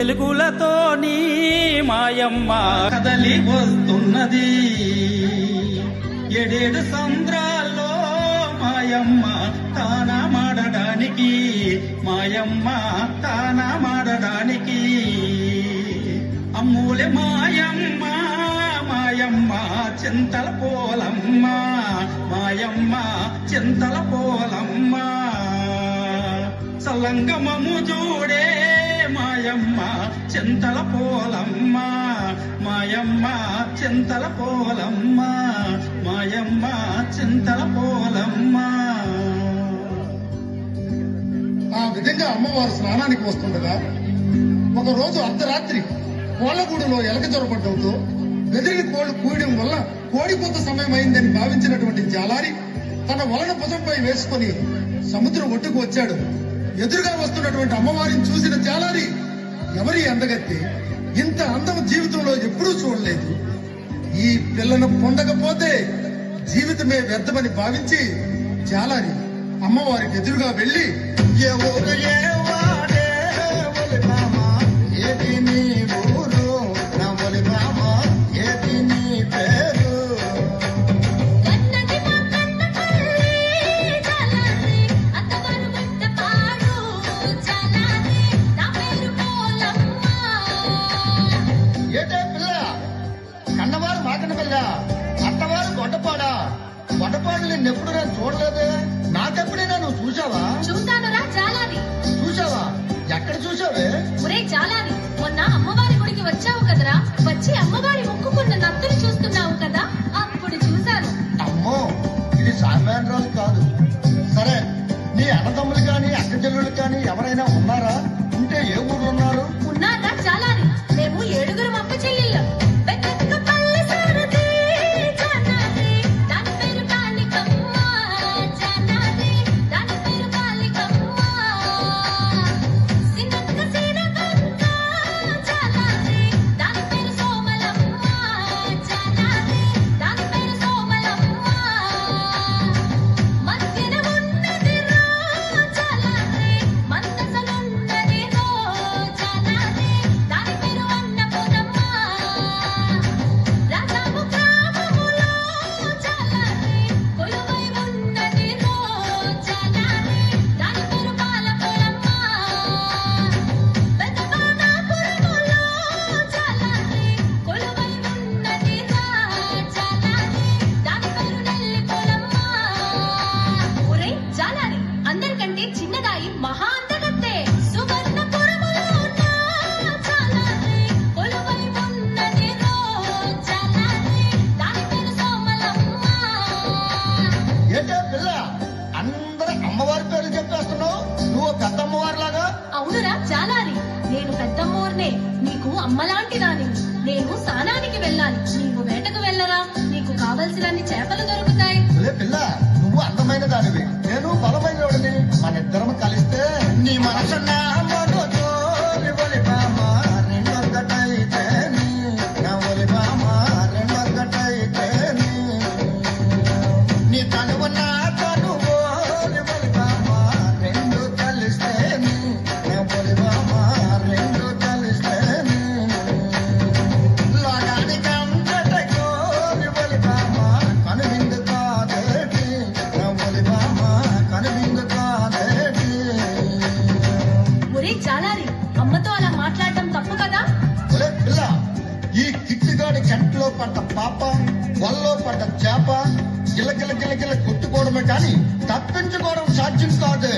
తెలుగులతో నీ మాయమ్మ కదలి వస్తున్నది. ఎడేడు సంద్రాల్లో మాయమ్మ తానా మాడడానికి మాయమ్మ తానా మాడడానికి అమ్ములే మాయమ్మ మాయమ్మ చింతల పోలమ్మ మాయమ్మ చింతల పోలమ్మ. సలంగమము చూడే మాయమ్మ చింతల పోలమ్మ. మాయమ్మ చింతల పోలమ్మ. మాయమ్మ చింతల పోలమ్మ. ఆ విధంగా అమ్మవారు స్నానానికి వస్తుండగా ఒక రోజు అర్ధరాత్రి కోళ్ళగూడులో ఎలక జొరపడ్డంతో బెదిరిని కోళ్ళు కూయడం వల్ల కోడిపోత సమయం అయిందని భావించినటువంటి జాలారి తన వలన భుజంపై వేసుకొని సముద్రం ఒడ్డుకు వచ్చాడు. ఎదురుగా వస్తున్నటువంటి అమ్మవారిని చూసిన చాలా ఎవరి అందగత్తి? ఇంత అందం జీవితంలో ఎప్పుడూ చూడలేదు. ఈ పిల్లను పొందకపోతే జీవితమే వ్యర్థమని భావించి చాలా అమ్మవారికి ఎదురుగా వెళ్ళి ఏ అన్నయ్య అత్తవారు గొడ్డపాడా? గొడ్డపాడు నిన్నెప్పుడు నేను చూడలేదే? నాకెప్పుడైనా నువ్వు చూసావా నేను పెద్దమ్మూర్నే. నీకు అమ్మలాంటి దాని నేను స్నానానికి వెళ్ళాలి. నీకు వేటకు వెళ్ళరా. నీకు కావలసినన్ని చేపలు దొరుకుతాయి. పిల్ల కానీ తప్పించుకోవడం సాధ్యం కాదు.